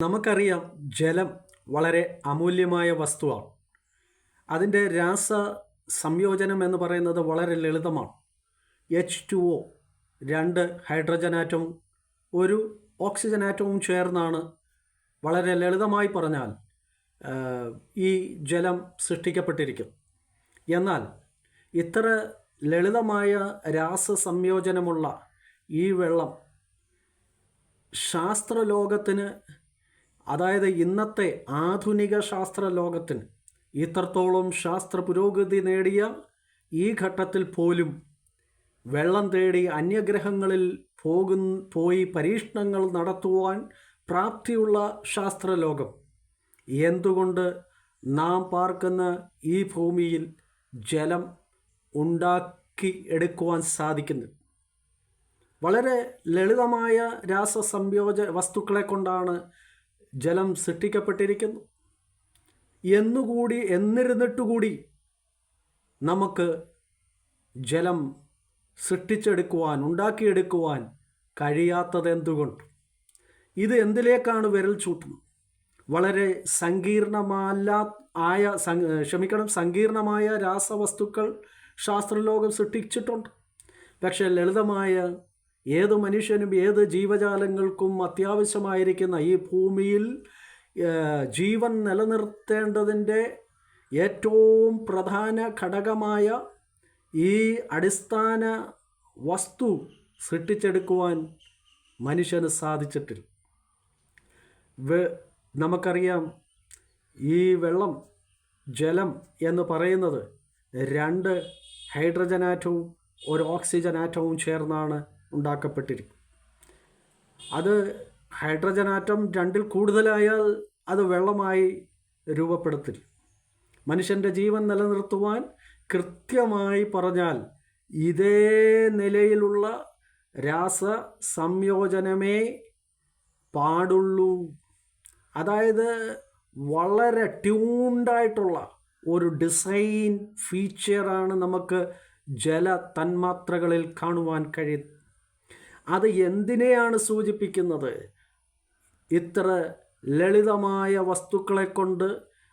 നമുക്കറിയാം ജലം വളരെ അമൂല്യമായ വസ്തുവാണ്. അതിന്റെ രാസ സംയോജനം എന്ന് പറയുന്നത് വളരെ ലളിതമാണ്. എച്ച് ടു ഒ രണ്ട് ഹൈഡ്രജൻ ആറ്റവും ഒരു ഓക്സിജൻ ആറ്റവും ചേർന്നാണ് വളരെ ലളിതമായി പറഞ്ഞാൽ ഈ ജലം സൃഷ്ടിക്കപ്പെട്ടിരിക്കും എന്നാൽ ഇത്ര ലളിതമായ രാസ സംയോജനമുള്ള ഈ വെള്ളം ശാസ്ത്രലോകത്തിന് അതായത് ഇന്നത്തെ ആധുനിക ശാസ്ത്ര ലോകത്തിന് ഇത്രത്തോളം ശാസ്ത്ര പുരോഗതി നേടിയ ഈ ഘട്ടത്തിൽ പോലും വെള്ളം തേടി അന്യഗ്രഹങ്ങളിൽ പോകും പോയി പരീക്ഷണങ്ങൾ നടത്തുവാൻ പ്രാപ്തിയുള്ള ശാസ്ത്രലോകം. എന്തുകൊണ്ട് നാം പാർക്കുന്ന ഈ ഭൂമിയിൽ ജലം ഉണ്ടാക്കി എടുക്കുവാൻ സാധിക്കുന്നു? വളരെ ലളിതമായ രാസസംയോജ വസ്തുക്കളെ കൊണ്ടാണ് ജലം സൃഷ്ടിക്കപ്പെട്ടിരിക്കുന്നു. എന്നുകൂടി എന്നിരുന്നിട്ടുകൂടി നമുക്ക് ജലം സൃഷ്ടിച്ചെടുക്കുവാൻ ഉണ്ടാക്കിയെടുക്കുവാൻ കഴിയാത്തത് എന്തുകൊണ്ട് ഇത് എന്തിലേക്കാണ് വിരൽ ചൂട്ടുന്നത്? വളരെ സങ്കീർണമല്ല ആയ ക്ഷമിക്കണം സങ്കീർണമായ രാസവസ്തുക്കൾ ശാസ്ത്രലോകം സൃഷ്ടിച്ചിട്ടുണ്ട്. പക്ഷേ ലളിതമായ ഏത് മനുഷ്യനും ഏത് ജീവജാലങ്ങൾക്കും അത്യാവശ്യമായിരിക്കുന്ന ഈ ഭൂമിയിൽ ജീവൻ നിലനിർത്തേണ്ടതിന്റെ ഏറ്റവും പ്രധാന ഘടകമായ ഈ അടിസ്ഥാന വസ്തു സൃഷ്ടിച്ചെടുക്കുവാൻ മനുഷ്യന് സാധിച്ചിട്ടില്ല. നമുക്കറിയാം ഈ വെള്ളം ജലം എന്ന് പറയുന്നത് രണ്ട് ഹൈഡ്രജൻ ആറ്റവും ഒരു ഓക്സിജൻ ആറ്റവും ചേർന്നാണ് ഉണ്ടാക്കപ്പെട്ടിരിക്കുന്നത് അത് ഹൈഡ്രജൻ ആറ്റം രണ്ടിൽ കൂടുതലായാൽ അത് വെള്ളമായി രൂപപ്പെടുത്തില്ല മനുഷ്യന്റെ ജീവൻ നിലനിർത്തുവാൻ കൃത്യമായി പറഞ്ഞാൽ ഇതേ നിലയിലുള്ള രാസ സംയോജനമേ പാടുള്ളൂ. അതായത് വളരെ ട്യൂൺഡായിട്ടുള്ള ഒരു ഡിസൈൻ ഫീച്ചറാണ് നമുക്ക് ജല തന്മാത്രകളിൽ കാണുവാൻ കഴിയുന്നത്. അത് എന്തിനെയാണ് സൂചിപ്പിക്കുന്നത്? ഇത്ര ലളിതമായ വസ്തുക്കളെ കൊണ്ട്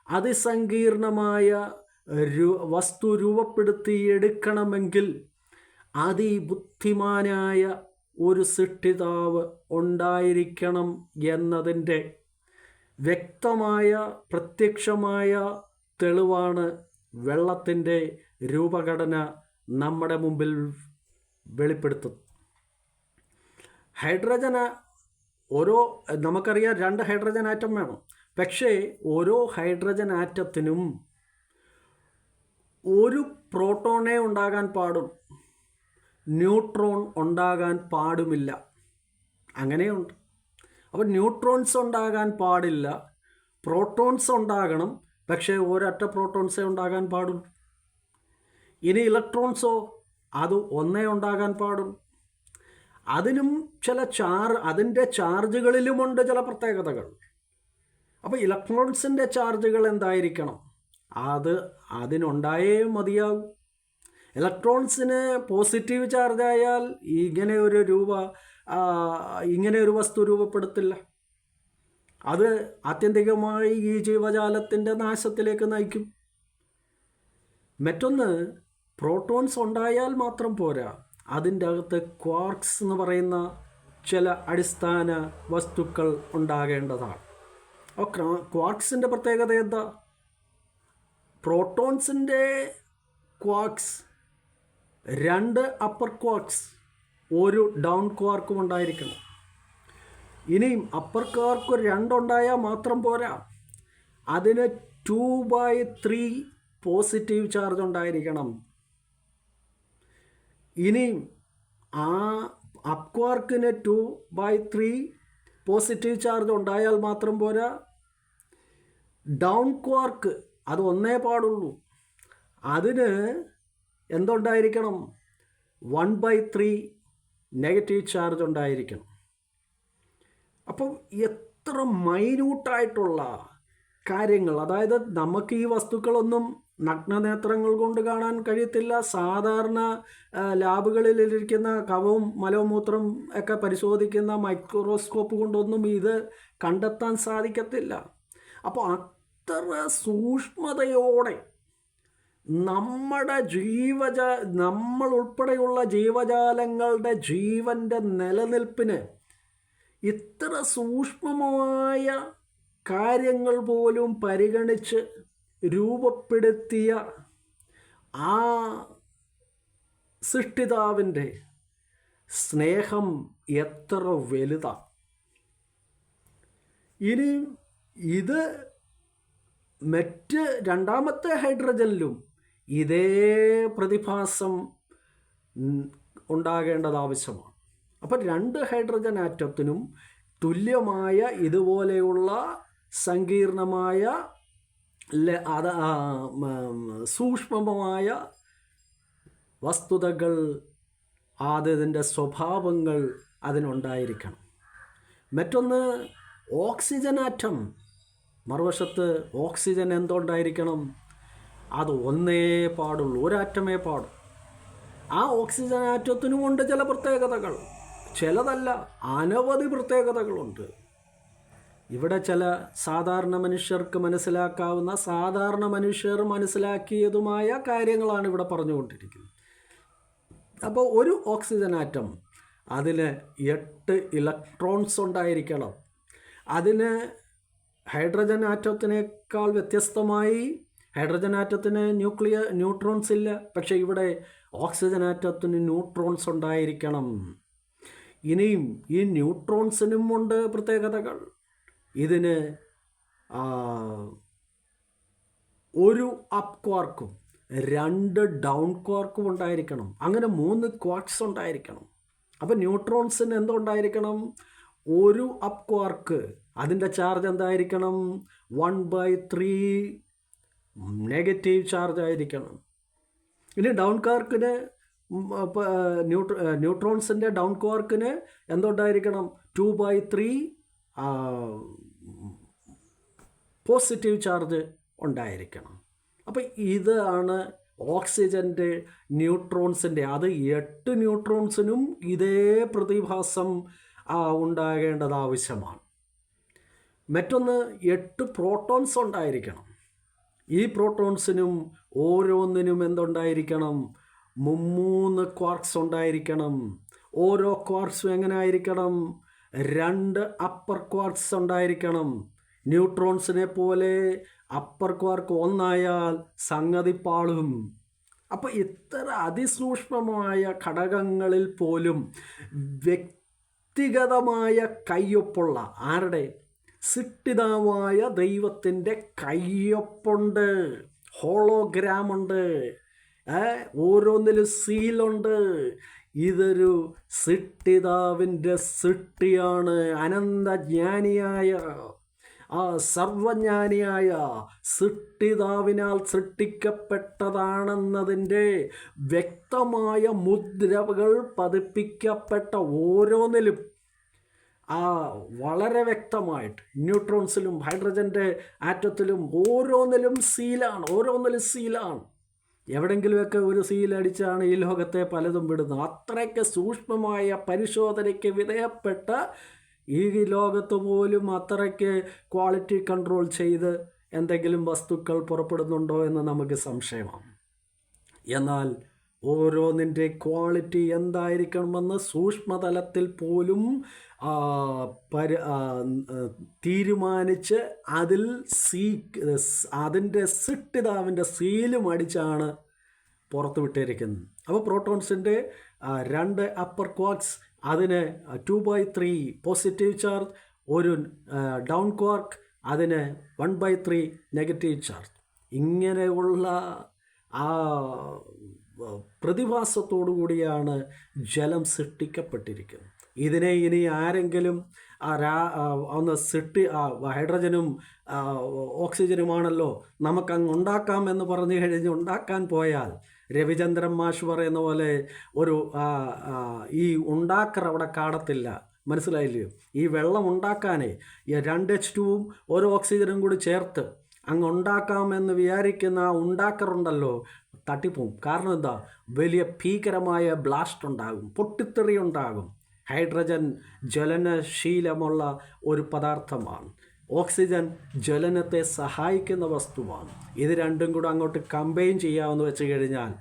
അതിസങ്കീർണമായ രു വസ്തു രൂപപ്പെടുത്തിയെടുക്കണമെങ്കിൽ അതിബുദ്ധിമാനായ ഒരു സൃഷ്ടിതാവ് ഉണ്ടായിരിക്കണം എന്നതിന്റെ വ്യക്തമായ പ്രത്യക്ഷമായ തെളിവാണ് വെള്ളത്തിന്റെ രൂപഘടന നമ്മുടെ മുമ്പിൽ വെളിപ്പെടുത്തുന്നത്. ഹൈഡ്രജൻ ഓരോ നമുക്കറിയാം രണ്ട് ഹൈഡ്രജൻ ആറ്റം വേണം. പക്ഷേ ഓരോ ഹൈഡ്രജൻ ആറ്റത്തിനും ഒരു പ്രോട്ടോണേ ഉണ്ടാകാൻ പാടും. ന്യൂട്രോൺ ഉണ്ടാകാൻ പാടുമില്ല. അങ്ങനെയുണ്ട്. അപ്പോൾ ന്യൂട്രോൺസ് ഉണ്ടാകാൻ പാടില്ല. പ്രോട്ടോൺസ് ഉണ്ടാകണം പക്ഷേ ഒരൊറ്റ പ്രോട്ടോൺസേ ഉണ്ടാകാൻ പാടുള്ളൂ. ഇനി ഇലക്ട്രോൺസോ അത് ഒന്നേ ഉണ്ടാകാൻ പാടുള്ളൂ. അതിനും ചില ചാർ അതിന്റെ ചാർജുകളിലുമുണ്ട് ചില പ്രത്യേകതകൾ. അപ്പോൾ ഇലക്ട്രോൺസിന്റെ ചാർജുകൾ എന്തായിരിക്കണം? അത് അതിനുണ്ടായേ മതിയാകും ഇലക്ട്രോൺസിന് പോസിറ്റീവ് ചാർജായാൽ ഇങ്ങനെ ഒരു രൂപ ഇങ്ങനെ ഒരു വസ്തു രൂപപ്പെടുത്തില്ല. അത് ആത്യന്തികമായി ഈ ജീവജാലത്തിന്റെ നാശത്തിലേക്ക് നയിക്കും. മറ്റൊന്ന് പ്രോട്ടോൺസ് ഉണ്ടായാൽ മാത്രം പോരാ. അതിന്റെ അകത്ത് ക്വാർക്സ് എന്ന് പറയുന്ന ചില അടിസ്ഥാന വസ്തുക്കൾ ഉണ്ടാകേണ്ടതാണ്. അപ്പോൾ ക്വാർക്സിന്റെ പ്രത്യേകത എന്താ? പ്രോട്ടോൺസിന്റെ ക്വാർക്സ് രണ്ട് അപ്പർ ക്വാർക്സ് ഒരു ഡൗൺ ക്വാർക്കും ഉണ്ടായിരിക്കണം. ഇനിയും അപ്പർ ക്വാർക്ക് രണ്ടുണ്ടായാൽ മാത്രം പോരാ. അതിന് two by three positive charge ഉണ്ടായിരിക്കണം. ഇനിയും ആ അപ്ക്വാർക്കിന് two by three positive charge ഉണ്ടായാൽ മാത്രം പോരാ. ഡൗൺ ക്വാർക്ക് അത് ഒന്നേ പാടുള്ളൂ. അതിന് എന്തുണ്ടായിരിക്കണം? One by three negative charge ഉണ്ടായിരിക്കണം. അപ്പം എത്ര മൈന്യൂട്ടായിട്ടുള്ള കാര്യങ്ങൾ അതായത് നമുക്ക് ഈ വസ്തുക്കളൊന്നും നഗ്നനേത്രങ്ങൾ കൊണ്ട് കാണാൻ കഴിയത്തില്ല. സാധാരണ ലാബുകളിൽ ലാബുകളിലിരിക്കുന്ന കവവും മലമൂത്രം ഒക്കെ പരിശോധിക്കുന്ന മൈക്രോസ്കോപ്പ് കൊണ്ടൊന്നും ഇത് കണ്ടെത്താൻ സാധിക്കത്തില്ല. അപ്പോൾ അത്ര സൂക്ഷ്മതയോടെ നമ്മുടെ ജീവജ നമ്മൾ ഉൾപ്പെടെയുള്ള ജീവജാലങ്ങളുടെ ജീവന്റെ നിലനിൽപ്പിന് ഇത്ര സൂക്ഷ്മമായ കാര്യങ്ങൾ പോലും പരിഗണിച്ച് രൂപപ്പെടുത്തിയ ആ സൃഷ്ടിതാവിന്റെ സ്നേഹം എത്ര വലുതാ. ഇനി ഇത് മറ്റ് രണ്ടാമത്തെ ഹൈഡ്രജനിലും ഇതേ പ്രതിഭാസം ഉണ്ടാകേണ്ടത് ആവശ്യമാണ്. അപ്പം രണ്ട് ഹൈഡ്രജൻ ആറ്റത്തിനും തുല്യമായ ഇതുപോലെയുള്ള സങ്കീർണമായ അത് സൂക്ഷ്മമായ വസ്തുതകൾ അതിന്റെ സ്വഭാവങ്ങൾ അതിനുണ്ടായിരിക്കണം. മറ്റൊന്ന് ഓക്സിജൻ ആറ്റം മറുവശത്ത് ഓക്സിജൻ എന്തുണ്ടായിരിക്കണം അത് ഒന്നേ പാടുള്ളൂ ഒരാറ്റമേ പാടും. ആ ഓക്സിജൻ ആറ്റത്തിനുമുണ്ട് ചില പ്രത്യേകതകൾ. ചിലതല്ല അനവധി പ്രത്യേകതകളുണ്ട്. ഇവിടെ ചില സാധാരണ മനുഷ്യർക്ക് മനസ്സിലാക്കാവുന്ന സാധാരണ മനുഷ്യർ മനസ്സിലാക്കിയതുമായ കാര്യങ്ങളാണ് ഇവിടെ പറഞ്ഞുകൊണ്ടിരിക്കുന്നത്. അപ്പോൾ ഒരു ഓക്സിജൻ ആറ്റം അതിന് എട്ട് ഇലക്ട്രോൺസ് ഉണ്ടായിരിക്കണം. അതിന് ഹൈഡ്രജൻ ആറ്റത്തിനേക്കാൾ വ്യത്യസ്തമായി ഹൈഡ്രജൻ ആറ്റത്തിന് ന്യൂക്ലിയർ ന്യൂട്രോൺസ് ഇല്ല. പക്ഷേ ഇവിടെ ഓക്സിജൻ ആറ്റത്തിന് ന്യൂട്രോൺസ് ഉണ്ടായിരിക്കണം. ഇനിയും ഈ ന്യൂട്രോൺസിനും ഉണ്ട് പ്രത്യേകതകൾ. ഇതിന് ഒരു അപ്പ് ക്വാർക്കും രണ്ട് ഡൗൺ ക്വാർക്കും ഉണ്ടായിരിക്കണം. അങ്ങനെ മൂന്ന് ക്വാർക്സ് ഉണ്ടായിരിക്കണം. അപ്പോൾ ന്യൂട്രോൺസിന് എന്തുണ്ടായിരിക്കണം ഒരു അപ്പ് ക്വാർക്ക് അതിന്റെ ചാർജ് എന്തായിരിക്കണം? One by three negative charge ആയിരിക്കണം. ഇനി ഡൗൺ ക്വാർക്കിന് ന്യൂട്രോ ന്യൂട്രോൺസിന്റെ ഡൗൺ ക്വാർക്കിന് എന്തുണ്ടായിരിക്കണം? Two by three positive charge ഉണ്ടായിരിക്കണം. അപ്പോൾ ഇതാണ് ഓക്സിജന്റെ ന്യൂട്രോൺസിന്റെ അത് എട്ട് ന്യൂട്രോൺസിനും ഇതേ പ്രതിഭാസം ഉണ്ടാകേണ്ടത് ആവശ്യമാണ്. മറ്റൊന്ന് എട്ട് പ്രോട്ടോൺസ് ഉണ്ടായിരിക്കണം. ഈ പ്രോട്ടോൺസിനും ഓരോന്നിനും എന്തുണ്ടായിരിക്കണം? മുമ്മൂന്ന് ക്വാർക്സ് ഉണ്ടായിരിക്കണം. ഓരോ ക്വാർക്സും എങ്ങനെ ആയിരിക്കണം? രണ്ട് അപ്പർ ക്വാർക്സ് ഉണ്ടായിരിക്കണം. ന്യൂട്രോൺസിനെ പോലെ അപ്പർ ക്വാർക്ക് ഒന്നായാൽ സംഗതി പാളും അപ്പോൾ ഇത്ര അതിസൂക്ഷ്മമായ ഘടകങ്ങളിൽ പോലും വ്യക്തിഗതമായ കയ്യൊപ്പുള്ള ആരുടെ? സിട്ടിതാവായ ദൈവത്തിന്റെ കയ്യൊപ്പുണ്ട്. ഹോളോഗ്രാമുണ്ട്. ഓരോന്നിലും സീലുണ്ട്. ഇതൊരു സിട്ടിതാവിന്റെ സിട്ടിയാണ് അനന്തജ്ഞാനിയായ ആ സർവജ്ഞാനിയായ സൃഷ്ടിതാവിനാൽ സൃഷ്ടിക്കപ്പെട്ടതാണെന്നതിന്റെ വ്യക്തമായ മുദ്രകൾ പതിപ്പിക്കപ്പെട്ട ഓരോന്നിലും ആ വളരെ വ്യക്തമായിട്ട് ന്യൂട്രോൺസിലും ഹൈഡ്രജന്റെ ആറ്റത്തിലും ഓരോന്നിലും സീലാണ് ഓരോന്നിലും സീലാണ്. എവിടെങ്കിലുമൊക്കെ ഒരു സീലടിച്ചാണ് ഈ ലോകത്തെ പലതും വിടുന്നത്. അത്രയ്ക്ക് സൂക്ഷ്മമായ പരിശോധനയ്ക്ക് വിധേയപ്പെട്ട ഈ ലോകത്ത് പോലും അത്രയ്ക്ക് ക്വാളിറ്റി കൺട്രോൾ ചെയ്ത് എന്തെങ്കിലും വസ്തുക്കൾ പുറപ്പെടുന്നുണ്ടോ എന്ന് നമുക്ക് സംശയമാണ്. എന്നാൽ ഓരോന്നിന്റെ ക്വാളിറ്റി എന്തായിരിക്കണമെന്ന് സൂക്ഷ്മതലത്തിൽ പോലും പരി തീരുമാനിച്ച് അതിൽ സീ അതിന്റെ സിട്ടിതാവിന്റെ സീലും അടിച്ചാണ് പുറത്തുവിട്ടിരിക്കുന്നത്. അപ്പോൾ പ്രോട്ടോൺസിന്റെ രണ്ട് അപ്പർ ക്വാർക്സ് അതിന് two by three positive charge ഒരു ഡൗൺ ക്വാർക്ക് അതിന് one by three negative charge ഇങ്ങനെയുള്ള ആ പ്രതിഭാസത്തോടു കൂടിയാണ് ജലം സൃഷ്ടിക്കപ്പെട്ടിരിക്കുന്നത്. ഇതിനെ ഇനി ആരെങ്കിലും രാ ഒന്ന് സൃഷ്ടി ഹൈഡ്രജനും ഓക്സിജനുമാണല്ലോ നമുക്കങ്ങ് ഉണ്ടാക്കാം എന്ന് പറഞ്ഞു കഴിഞ്ഞ് ഉണ്ടാക്കാൻ പോയാൽ രവിചന്ദ്രൻ മാഷ് പറയുന്ന പോലെ ഒരു ഈ ഉണ്ടാക്കർ അവിടെ കാണത്തില്ല. മനസ്സിലായില്ലയോ? ഈ വെള്ളം ഉണ്ടാക്കാനേ ഈ രണ്ട് എച്ച് ടുവും ഒരു ഓക്സിജനും കൂടി ചേർത്ത് അങ്ങ് ഉണ്ടാക്കാമെന്ന് വിചാരിക്കുന്ന ആ ഉണ്ടാക്കറുണ്ടല്ലോ തട്ടിപ്പോവും. കാരണം എന്താ? വലിയ ഭീകരമായ ബ്ലാസ്റ്റ് ഉണ്ടാകും പൊട്ടിത്തെറി ഉണ്ടാകും. ഹൈഡ്രജൻ ജ്വലനശീലമുള്ള ഒരു പദാർത്ഥമാണ്. ഓക്സിജൻ ജ്വലനത്തെ സഹായിക്കുന്ന വസ്തുവാണ്. ഇത് രണ്ടും കൂടെ അങ്ങോട്ട് കമ്പൈൻ ചെയ്യാമെന്ന് വെച്ച് കഴിഞ്ഞാൽ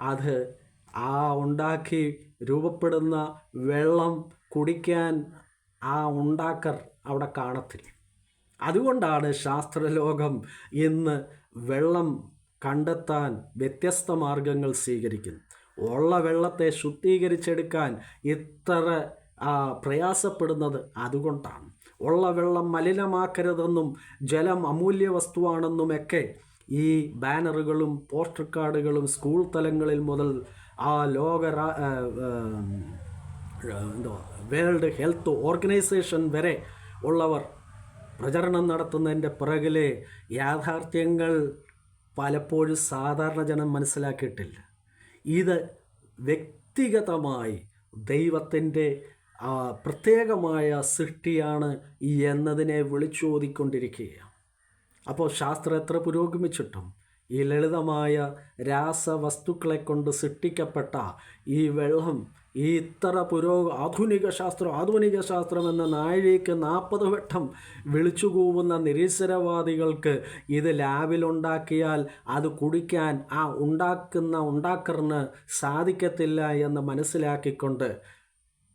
അത് ആ ഉണ്ടാക്കി രൂപപ്പെടുന്ന വെള്ളം കുടിക്കാൻ ആ ഉണ്ടാക്കർ അവിടെ കാണത്തില്ല. അതുകൊണ്ടാണ് ശാസ്ത്രലോകം ഇന്ന് വെള്ളം കണ്ടെത്താൻ വ്യത്യസ്ത മാർഗങ്ങൾ സ്വീകരിക്കുന്നത് ഉള്ള വെള്ളത്തെ ശുദ്ധീകരിച്ചെടുക്കാൻ ഇത്ര പ്രയാസപ്പെടുന്നത് അതുകൊണ്ടാണ്. ഉള്ള വെള്ളം മലിനമാക്കരുതെന്നും ജലം അമൂല്യ വസ്തുവാണെന്നുമൊക്കെ ഈ ബാനറുകളും പോസ്റ്റർ കാർഡുകളും സ്കൂൾ തലങ്ങളിൽ മുതൽ ആ ലോക എന്തോ വേൾഡ് ഹെൽത്ത് ഓർഗനൈസേഷൻ വരെ ഉള്ളവർ പ്രചരണം നടത്തുന്നതിന്റെ പിറകിലെ യാഥാർത്ഥ്യങ്ങൾ പലപ്പോഴും സാധാരണ ജനം മനസ്സിലാക്കിയിട്ടില്ല. ഇത് വ്യക്തിഗതമായി ദൈവത്തിന്റെ പ്രത്യേകമായ സൃഷ്ടിയാണ് ഈ എന്നതിനെ വിളിച്ചോതിക്കൊണ്ടിരിക്കുകയാണ്. അപ്പോൾ ശാസ്ത്രം എത്ര പുരോഗമിച്ചിട്ടും ഈ ലളിതമായ രാസവസ്തുക്കളെ കൊണ്ട് സൃഷ്ടിക്കപ്പെട്ട ഈ വെള്ളം ഈ ഇത്ര പുരോ ആധുനിക ശാസ്ത്രം ആധുനിക ശാസ്ത്രം എന്ന നാഴിക്ക് നാൽപ്പത് വട്ടം വിളിച്ചുകൂവുന്ന നിരീശ്വരവാദികൾക്ക് ഇത് ലാബിലുണ്ടാക്കിയാൽ അത് കുടിക്കാൻ ആ ഉണ്ടാക്കുന്ന ഉണ്ടാക്കറിന് സാധിക്കത്തില്ല എന്ന് മനസ്സിലാക്കിക്കൊണ്ട്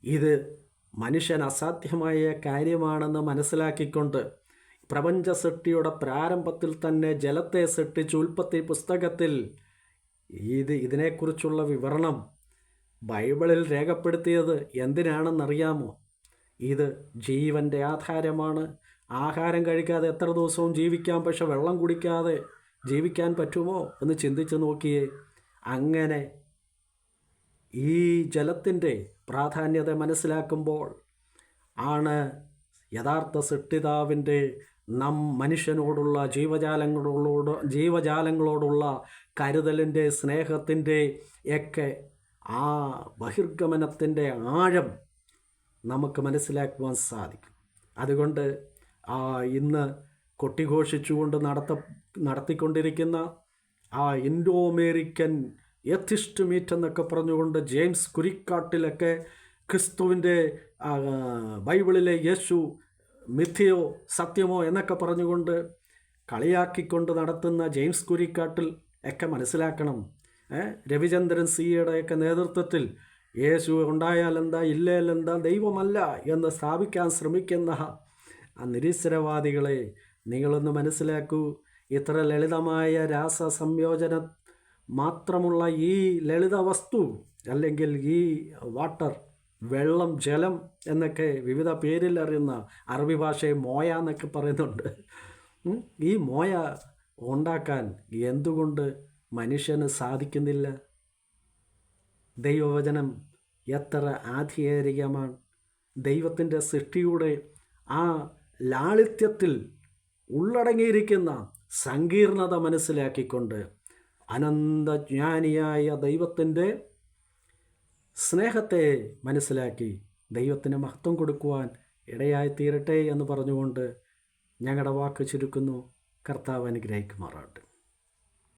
ഇത് മനുഷ്യൻ അസാധ്യമായ കാര്യമാണെന്ന് മനസ്സിലാക്കിക്കൊണ്ട് പ്രപഞ്ച സൃഷ്ടിയുടെ പ്രാരംഭത്തിൽ തന്നെ ജലത്തെ സൃഷ്ടിച്ച് ഉൽപ്പത്തി പുസ്തകത്തിൽ ഇത് ഇതിനെക്കുറിച്ചുള്ള വിവരണം ബൈബിളിൽ രേഖപ്പെടുത്തിയത് എന്തിനാണെന്നറിയാമോ? ഇത് ജീവന്റെ ആധാരമാണ്. ആഹാരം കഴിക്കാതെ എത്ര ദിവസവും ജീവിക്കാം പക്ഷെ വെള്ളം കുടിക്കാതെ ജീവിക്കാൻ പറ്റുമോ എന്ന് ചിന്തിച്ച് നോക്കിയേ. അങ്ങനെ ഈ ജലത്തിന്റെ പ്രാധാന്യത മനസ്സിലാക്കുമ്പോൾ ആണ് യഥാർത്ഥ സൃഷ്ടിതാവിന്റെ നം മനുഷ്യനോടുള്ള ജീവജാലങ്ങളോട് ജീവജാലങ്ങളോടുള്ള കരുതലിന്റെ സ്നേഹത്തിന്റെ ഒക്കെ ആ ബഹിർഗമനത്തിന്റെ ആഴം നമുക്ക് മനസ്സിലാക്കുവാൻ സാധിക്കും. അതുകൊണ്ട് ആ ഇന്ന് കൊട്ടിഘോഷിച്ചുകൊണ്ട് നടത്ത നടത്തിക്കൊണ്ടിരിക്കുന്ന ആ ഇൻഡോ അമേരിക്കൻ എത്തിസ്റ്റ് മീറ്റ് എന്നൊക്കെ പറഞ്ഞുകൊണ്ട് ജെയിംസ് കുരിക്കാട്ടിലൊക്കെ ക്രിസ്തുവിന്റെ ബൈബിളിലെ യേശു മിഥ്യയോ സത്യമോ എന്നൊക്കെ പറഞ്ഞുകൊണ്ട് കളിയാക്കിക്കൊണ്ട് നടത്തുന്ന ജെയിംസ് കുരിക്കാട്ടിൽ ഒക്കെ മനസ്സിലാക്കണം. രവിചന്ദ്രൻ സിയുടെ നേതൃത്വത്തിൽ യേശു ഉണ്ടായാലെന്താ എന്താ ദൈവമല്ല എന്ന് സ്ഥാപിക്കാൻ ശ്രമിക്കുന്ന ആ നിരീശ്വരവാദികളെ നിങ്ങളൊന്ന് മനസ്സിലാക്കൂ. ഇത്ര ലളിതമായ രാസ സംയോജനം മാത്രമുള്ള ഈ ലളിത വസ്തു അല്ലെങ്കിൽ ഈ വാട്ടർ വെള്ളം ജലം എന്നൊക്കെ വിവിധ പേരിൽ അറിയുന്ന അറബി ഭാഷയെ മോയ എന്നൊക്കെ പറയുന്നുണ്ട്. ഈ മോയ ഉണ്ടാക്കാൻ എന്തുകൊണ്ട് മനുഷ്യന് സാധിക്കുന്നില്ല? ദൈവവചനം എത്ര ആധികാരികമാണ്. ദൈവത്തിന്റെ സൃഷ്ടിയുടെ ആ ലാളിത്യത്തിൽ ഉള്ളടങ്ങിയിരിക്കുന്ന സങ്കീർണത മനസ്സിലാക്കിക്കൊണ്ട് അനന്തജ്ഞാനിയായ ദൈവത്തിന്റെ സ്നേഹത്തെ മനസ്സിലാക്കി ദൈവത്തിന് മഹത്വം കൊടുക്കുവാൻ ഇടയായി തീരട്ടെ എന്ന് പറഞ്ഞുകൊണ്ട് ഞങ്ങളുടെ വാക്ക് ചുരുക്കുന്നു. കർത്താവ് അനുഗ്രഹിക്കുമാറാട്ടെ